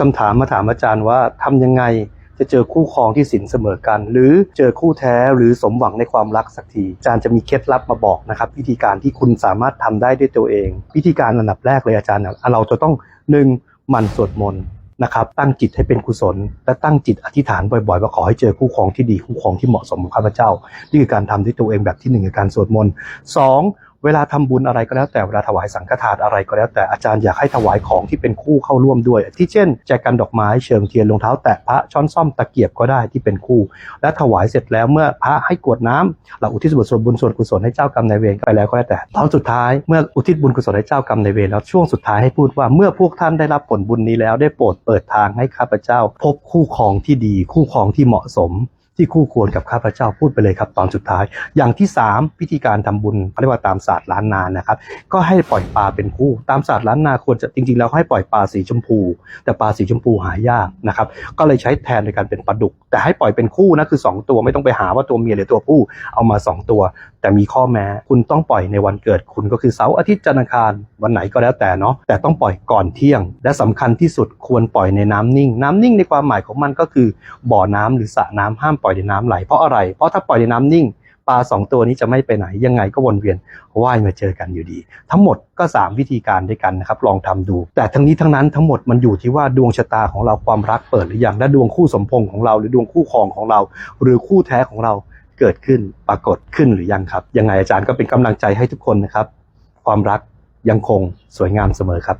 คำถามมาถามอาจารย์ว่าทำยังไงจะเจอคู่ครองที่สินเสมอกัน หรือเจอคู่แท้หรือสมหวังในความรักสักทีอาจารย์จะมีเคล็ดลับมาบอกนะครับวิธีการที่คุณสามารถทำได้ด้วยตัวเอง วิธีการอันดับแรกเลยอาจารย์เราจะต้องหนึ่งมันสวดมนต์นะครับตั้งจิตให้เป็นกุศล และตั้งจิตอธิษฐานบ่อยๆว่าขอให้เจอคู่ครองที่ดีคู่ครองที่เหมาะสมของข้าพเจ้า นี่คือการทำด้วยตัวเองแบบที่หนึ่งคือการสวดมนต์สอง เวลาทำบุญอะไรก็แล้วแต่เวลาถวายสังฆทานอะไรก็แล้วแต่อาจารย์อยากให้ถวายของที่เป็นคู่เข้าร่วมด้วย ที่เช่นแจกันดอกไม้เชิงเทียนรองเท้าแตะพระช้อนซ่อมตะเกียบก็ได้ที่เป็นคู่ และถวายเสร็จแล้วเมื่อพระให้กรวดน้ำเราอุทิศส่วนบุญส่วนกุศลให้เจ้ากรรมนายเวรไปแล้วก็แล้วแต่ตอนสุดท้ายเมื่ออุทิศบุญกุศลให้เจ้ากรรมนายเวรแล้วช่วงสุดท้ายให้พูดว่าเมื่อพวกท่านได้รับผลบุญนี้แล้วได้โปรดเปิดทางให้ข้าพเจ้า พบคู่ครองที่ดี คู่ครองที่เหมาะสม ที่คู่ควรกับข้าพเจ้าพูดไปเลยครับตอนสุดท้าย อย่างที่ 3 พิธีการทำบุญเขาเรียกว่าตามศาสตร์ล้านนานะครับ ก็ให้ปล่อยปลาเป็นคู่ตามศาสตร์ล้านนาควรจะจริงๆแล้วให้ปล่อยปลาสีชมพู แต่ปลาสีชมพูหายากนะครับก็เลยใช้แทนในการเป็นปลาดุก แต่ให้ปล่อยเป็นคู่นะคือ 2 ตัวไม่ต้องไปหาว่าตัวเมียหรือตัวผู้เอามา 2 ตัว แต่มีข้อแม้ คุณต้องปล่อยในวันเกิดคุณก็คือเสาร์อาทิตย์จันทร์อังคารวันไหนก็แล้วแต่เนาะแต่ต้องปล่อยก่อนเที่ยง และสำคัญที่สุดควรปล่อยในน้ำนิ่ง น้ำนิ่งในความหมายของมันก็คือ บ่อน้ำหรือสระน้ำห้ามปล่อยในน้ำไหลเพราะอะไรเพราะถ้าปล่อยในน้ำนิ่งปลาสองตัวนี้จะไม่ไปไหนยังไงก็วนเวียนว่ายมาเจอกันอยู่ดี ทั้งหมดก็ 3 วิธีการด้วยกันนะครับลองทำดู แต่ทั้งนี้ทั้งนั้นทั้งหมดมันอยู่ที่ว่าดวงชะตาของเราความรักเปิดหรือยังและดวงคู่สมพงษ์ของเรา หรือดวงคู่ครองของเรา หรือคู่แท้ของเรา เกิดขึ้นปรากฏขึ้นหรือยังครับ ยังไงอาจารย์ก็เป็นกำลังใจให้ทุกคนนะครับ ความรักยังคงสวยงามเสมอครับ